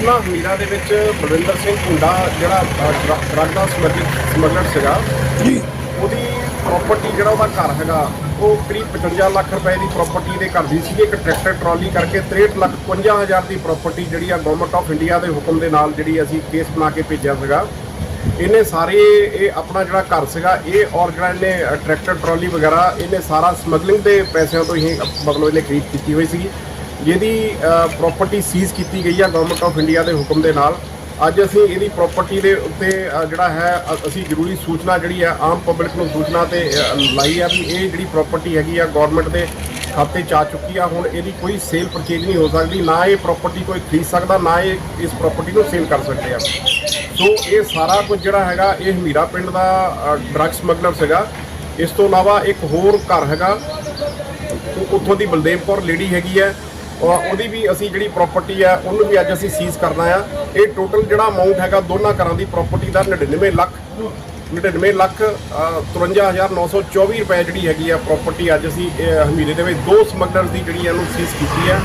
ਉਹਨਾਂ ਹਮੀਰਾ ਦੇ ਵਿੱਚ ਬਲਵਿੰਦਰ ਸਿੰਘ ਹੁੰਡਾ ਜਿਹੜਾ ਡਰੱਗ ਦਾ ਸਮਗਲਰ ਸੀਗਾ। ਜੀ। ਉਹਦੀ ਪ੍ਰਾਪਰਟੀ ਜਿਹੜਾ ਉਹਦਾ ਘਰ ਹੈਗਾ ਉਹ ਕਰੀਬ 55 ਲੱਖ ਰੁਪਏ ਦੀ ਪ੍ਰਾਪਰਟੀ ਦੇ ਘਰ ਦੀ ਸੀ। ਇੱਕ ਟਰੈਕਟਰ ਟਰਾਲੀ ਕਰਕੇ 63 ਲੱਖ 55 ਹਜ਼ਾਰ ਦੀ ਪ੍ਰਾਪਰਟੀ ਜਿਹੜੀ ਆ ਗਵਰਨਮੈਂਟ ਆਫ ਇੰਡੀਆ ਦੇ ਹੁਕਮ ਦੇ ਨਾਲ ਜਿਹੜੀ ਅਸੀਂ ਕੇਸ ਬਣਾ ਕੇ ਭੇਜਿਆ ਸੀਗਾ। ਇਹਨੇ ਸਾਰੇ ਇਹ ਆਪਣਾ ਜਿਹੜਾ ਘਰ ਸੀਗਾ ਇਹ ਔਰ ਜਿਹੜਾ ਇਹਨੇ ਟਰੈਕਟਰ ਟਰਾਲੀ ਵਗੈਰਾ ਇਹਨੇ ਸਾਰਾ ਸਮਗਲਿੰਗ ਦੇ ਪੈਸਿਆਂ ਤੋਂ ਹੀ ਮਤਲਬ ਇਹਨੇ ਖਰੀਦ ਕੀਤੀ ਹੋਈ ਸੀ ਜਿਹਦੀ ਪ੍ਰਾਪਰਟੀ ਸੀਜ਼ ਕੀਤੀ ਗਈ ਆ ਗਵਰਨਮੈਂਟ ਆਫ ਇੰਡੀਆ ਦੇ ਹੁਕਮ ਦੇ ਨਾਲ। ਅੱਜ ਅਸੀਂ ਇਹਦੀ ਪ੍ਰਾਪਰਟੀ ਦੇ ਉੱਤੇ ਜਿਹੜਾ ਹੈ ਅਸੀਂ ਜ਼ਰੂਰੀ ਸੂਚਨਾ ਜਿਹੜੀ ਆ, ਆਮ ਪਬਲਿਕ ਨੂੰ ਸੂਚਨਾ ਤੇ ਲਾਈ ਆ ਵੀ ਇਹ ਜਿਹੜੀ ਪ੍ਰਾਪਰਟੀ ਹੈਗੀ ਆ ਗਵਰਨਮੈਂਟ ਦੇ ਖਾਤੇ ਚ ਆ ਚੁੱਕੀ ਆ। ਹੁਣ ਇਹਦੀ ਕੋਈ ਸੇਲ ਪਰਚੇਜ ਨਹੀਂ ਹੋ ਸਕਦੀ। ਨਾ ਇਹ ਪ੍ਰਾਪਰਟੀ ਕੋਈ ਖਰੀਦ ਸਕਦਾ, ਨਾ ਇਹ ਇਸ ਪ੍ਰਾਪਰਟੀ ਨੂੰ ਸੇਲ ਕਰ ਸਕਦੇ ਆ। ਸੋ ਇਹ ਸਾਰਾ ਕੁਝ ਜਿਹੜਾ ਹੈਗਾ, ਇਹ ਹਮੀਰਾ ਪਿੰਡ ਦਾ ਡਰੱਗ ਸਮਗਲਰ ਸੀਗਾ ਇਸ ਤੋਂ ਇਲਾਵਾ ਇੱਕ ਹੋਰ ਘਰ ਹੈਗਾ। ਉੱਥੋਂ ਦੀ ਬਲਦੇਵ ਕੌਰ ਲੇਡੀ ਹੈਗੀ ਹੈ। ਉਹਦੀ ਵੀ ਅਸੀਂ ਜਿਹੜੀ ਪ੍ਰਾਪਰਟੀ ਆ ਉਹਨੂੰ ਵੀ ਅੱਜ ਅਸੀਂ ਸੀਜ਼ ਕਰਨਾ ਆ। ਇਹ ਟੋਟਲ ਜਿਹੜਾ ਅਮਾਉਂਟ ਹੈਗਾ ਦੋਨਾਂ ਘਰਾਂ ਦੀ ਪ੍ਰਾਪਰਟੀ ਦਾ 99 ਲੱਖ 99 ਲੱਖ ਅ, 53924 ਰੁਪਏ ਜਿਹੜੀ ਹੈਗੀ ਆ ਪ੍ਰਾਪਰਟੀ ਅੱਜ ਅਸੀਂ ਇਹ ਹਮੀਰੇ ਦੇ ਵਿੱਚ ਦੋ ਸਮਗਲਰ ਦੀ ਜਿਹੜੀ ਇਹਨੂੰ ਸੀਜ਼ ਕੀਤੀ ਹੈ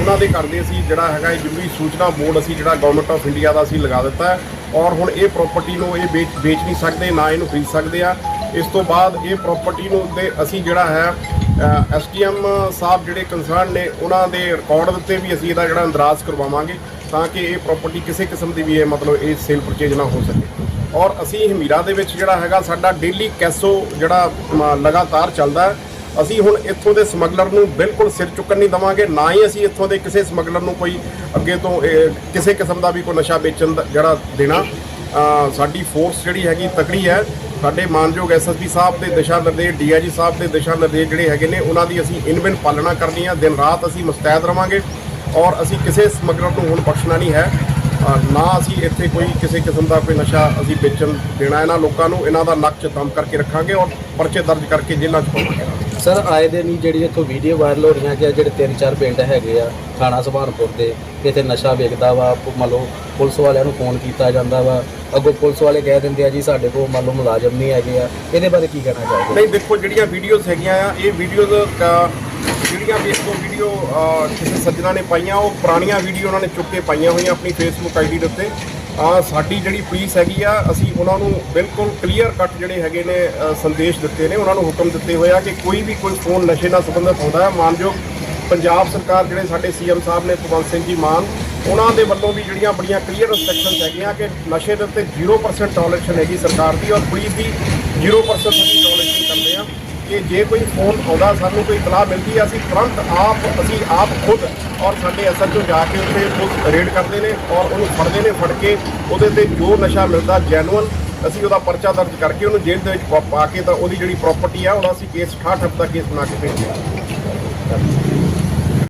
ਉਹਨਾਂ ਦੇ ਘਰ ਦੇ ਅਸੀਂ ਜਿਹੜਾ ਹੈਗਾ ਇਹ ਜ਼ਰੂਰੀ ਸੂਚਨਾ ਬੋਰਡ ਅਸੀਂ ਜਿਹੜਾ ਗਵਰਨਮੈਂਟ ਆਫ ਇੰਡੀਆ ਦਾ ਅਸੀਂ ਲਗਾ ਦਿੱਤਾ ਔਰ ਹੁਣ ਇਹ ਪ੍ਰਾਪਰਟੀ ਨੂੰ ਇਹ ਵੇਚ ਵੇਚ ਨਹੀਂ ਸਕਦੇ ਨਾ ਇਹਨੂੰ ਖਰੀਦ ਸਕਦੇ ਆ। ਇਸ ਤੋਂ ਬਾਅਦ ਇਹ ਪ੍ਰਾਪਰਟੀ ਨੂੰ ਦੇ ਅਸੀਂ ਜਿਹੜਾ ਹੈ ਐਸਟੀਐਮ ਸਾਹਿਬ ਜਿਹੜੇ ਕੰਸਰਨ ਨੇ ਉਹਨਾਂ ਦੇ ਰਿਕਾਰਡ ਦਿੱਤੇ ਵੀ ਅਸੀਂ ਇਹਦਾ ਜਿਹੜਾ ਅੰਦਰਾਜ਼ ਕਰਵਾਵਾਂਗੇ ਤਾਂ ਕਿ ਇਹ ਪ੍ਰਾਪਰਟੀ ਕਿਸੇ ਕਿਸਮ ਦੀ ਵੀ ਇਹ ਮਤਲਬ ਇਹ ਸੇਲ ਪਰਚੇਜ ਨਾ ਹੋ ਸਕੇ। ਔਰ ਅਸੀਂ ਹਮੀਰਾ ਦੇ ਵਿੱਚ ਜਿਹੜਾ ਹੈਗਾ ਸਾਡਾ ਡੇਲੀ ਕੈਸੋ ਜਿਹੜਾ ਲਗਾਤਾਰ ਚੱਲਦਾ ਹੈ। ਅਸੀਂ ਹੁਣ ਇੱਥੋਂ ਦੇ ਸਮਗਲਰ ਨੂੰ ਬਿਲਕੁਲ ਸਿਰ ਚੁੱਕਣ ਨਹੀਂ ਦਵਾਂਗੇ ਨਾ ਹੀ ਅਸੀਂ ਇੱਥੋਂ ਦੇ ਕਿਸੇ ਸਮਗਲਰ ਨੂੰ ਕੋਈ ਅੱਗੇ ਤੋਂ ਇਹ, ਕਿਸੇ ਕਿਸਮ ਦਾ ਵੀ ਕੋਈ ਨਸ਼ਾ ਵੇਚਣ ਦਾ ਜਿਹੜਾ ਦੇਣਾ। ਸਾਡੀ ਫੋਰਸ ਜਿਹੜੀ ਹੈਗੀ ਤਕੜੀ ਹੈ। ਸਾਡੇ ਮਾਨਯੋਗ ਐਸਐਸਪੀ ਸਾਹਿਬ ਦੇ ਦਿਸ਼ਾ ਨਿਰਦੇਸ਼ ਡੀਆਈਜੀ ਸਾਹਿਬ ਦੇ ਦਿਸ਼ਾ ਨਿਰਦੇਸ਼ ਜਿਹੜੇ ਹੈਗੇ ਨੇ, ਉਹਨਾਂ ਦੀ ਅਸੀਂ ਇਨਵਿਨ ਪਾਲਣਾ ਕਰਨੀ ਹੈ ਦਿਨ ਰਾਤ ਅਸੀਂ ਮੁਸਤੈਦ ਰਵਾਂਗੇ ਔਰ ਅਸੀਂ ਕਿਸੇ ਸਮਗਲਰ ਨੂੰ ਹੁਣ ਬਖਸ਼ਣਾ ਨਹੀਂ ਹੈ। ਨਾ ਅਸੀਂ ਇੱਥੇ ਕੋਈ ਕਿਸੇ ਕਿਸਮ ਦਾ ਕੋਈ ਨਸ਼ਾ ਅਸੀਂ ਵੇਚਣ ਦੇਣਾ ਇਹਨਾਂ ਲੋਕਾਂ ਨੂੰ। ਇਹਨਾਂ ਦਾ ਨੱਕ 'ਚ ਦਮ ਕਰਕੇ ਰੱਖਾਂਗੇ ਔਰ ਪਰਚੇ ਦਰਜ ਕਰਕੇ ਜੇਲ੍ਹਾਂ 'ਚ ਪਾਵਾਂਗੇ ਸਰ, ਆਏ ਦਿਨ ਹੀ ਜਿਹੜੀ ਇੱਥੋਂ ਵੀਡੀਓ ਵਾਇਰਲ ਹੋ ਰਹੀਆਂ ਕਿ ਜਿਹੜੇ ਤਿੰਨ ਚਾਰ ਪਿੰਡ ਹੈਗੇ ਆ, ਥਾਣਾ ਸੁਭਾਨਪੁਰ ਦੇ ਕਿ ਇੱਥੇ ਨਸ਼ਾ ਵੇਚਦਾ ਵਾ, ਪ- ਮੰਨ ਲਓ ਪੁਲਿਸ ਵਾਲਿਆਂ ਨੂੰ ਫੋਨ ਕੀਤਾ ਜਾਂਦਾ ਵਾ। ਅੱਗੋਂ ਪੁਲਿਸ ਵਾਲੇ ਕਹਿ ਦਿੰਦੇ ਆ ਜੀ, ਸਾਡੇ ਕੋਲ ਮੰਨ ਲਓ ਮੁਲਾਜ਼ਮ ਨਹੀਂ ਹੈਗੇ ਆ। ਇਹਦੇ ਬਾਰੇ ਕੀ ਕਹਿਣਾ ਚਾਹੋਗੇ? ਨਹੀਂ, ਦੇਖੋ, ਜਿਹੜੀਆਂ ਵੀਡੀਓਜ਼ ਹੈਗੀਆਂ ਆ, ਇਹ ਵੀਡੀਓਜ਼ ਜਿਹੜੀਆਂ ਵੀ ਵੀਡੀਓ ਕਿਸੇ ਸੱਜਣਾ ਨੇ ਪਾਈਆਂ, ਉਹ ਪੁਰਾਣੀਆਂ ਵੀਡੀਓ ਉਹਨਾਂ ਨੇ ਚੁੱਕ ਕੇ ਪਾਈਆਂ ਹੋਈਆਂ ਆਪਣੀ ਫੇਸਬੁੱਕ ਆਈਡੀ ਦੇ ਉੱਤੇ। ਆ ਸਾਡੀ ਜਿਹੜੀ ਪੁਲਿਸ ਹੈਗੀ ਆ, ਅਸੀਂ ਉਹਨਾਂ ਨੂੰ ਬਿਲਕੁਲ ਕਲੀਅਰ ਕੱਟ ਜਿਹੜੇ ਹੈਗੇ ਨੇ ਸੰਦੇਸ਼ ਦਿੱਤੇ ਨੇ, ਉਹਨਾਂ ਨੂੰ ਹੁਕਮ ਦਿੱਤੇ ਹੋਏ ਆ ਕਿ ਕੋਈ ਵੀ ਕੋਈ ਫੋਨ ਨਸ਼ੇ ਨਾਲ ਸੰਬੰਧਿਤ ਹੁੰਦਾ ਹੈ। ਮਾਨਯੋਗ ਪੰਜਾਬ ਸਰਕਾਰ ਜਿਹੜੇ ਸਾਡੇ ਸੀਐਮ ਸਾਹਿਬ ਨੇ, ਭਗਵੰਤ ਸਿੰਘ ਜੀ ਮਾਨ, ਉਹਨਾਂ ਦੇ ਵੱਲੋਂ ਵੀ ਜਿਹੜੀਆਂ ਬੜੀਆਂ ਕਲੀਅਰ ਇਨਸਟਰਕਸ਼ਨਸ ਹੈਗੀਆਂ ਕਿ ਨਸ਼ੇ ਦੇ ਉੱਤੇ 0% ਟੋਲਰੇਸ਼ਨ ਹੈਗੀ ਸਰਕਾਰ ਦੀ ਔਰ ਪੁਲਿਸ ਦੀ 0% ਅਸੀਂ ਟੋਲਰੇਸ਼ਨ ਕਿ ਜੇ ਕੋਈ ਫੋਨ ਆਉਂਦਾ, ਸਾਨੂੰ ਕੋਈ ਇਤਲਾਹ ਮਿਲਦੀ ਹੈ, ਅਸੀਂ ਤੁਰੰਤ ਆਪ, ਅਸੀਂ ਆਪ ਖੁਦ ਔਰ ਸਾਡੇ ਐਸਐਚਓ ਜਾ ਕੇ ਉੱਥੇ ਪੁਲਿਸ ਰੇਡ ਕਰਦੇ ਨੇ ਔਰ ਉਹਨੂੰ ਫੜਦੇ ਨੇ, ਫੜ ਕੇ ਉਹਦੇ ਤੇ ਜੋ ਨਸ਼ਾ ਮਿਲਦਾ ਜੈਨੂਅਨ ਅਸੀਂ ਉਹਦਾ ਪਰਚਾ ਦਰਜ ਕਰਕੇ ਉਹਨੂੰ ਜੇਲ੍ਹ ਦੇ ਵਿੱਚ ਪਾ- ਕੇ ਤਾਂ ਉਹਦੀ ਜਿਹੜੀ ਪ੍ਰਾਪਰਟੀ ਆ, ਉਹਦਾ ਅਸੀਂ ਕੇਸ 68 ਦਾ ਕੇਸ ਬਣਾ ਕੇ ਭੇਜਿਆ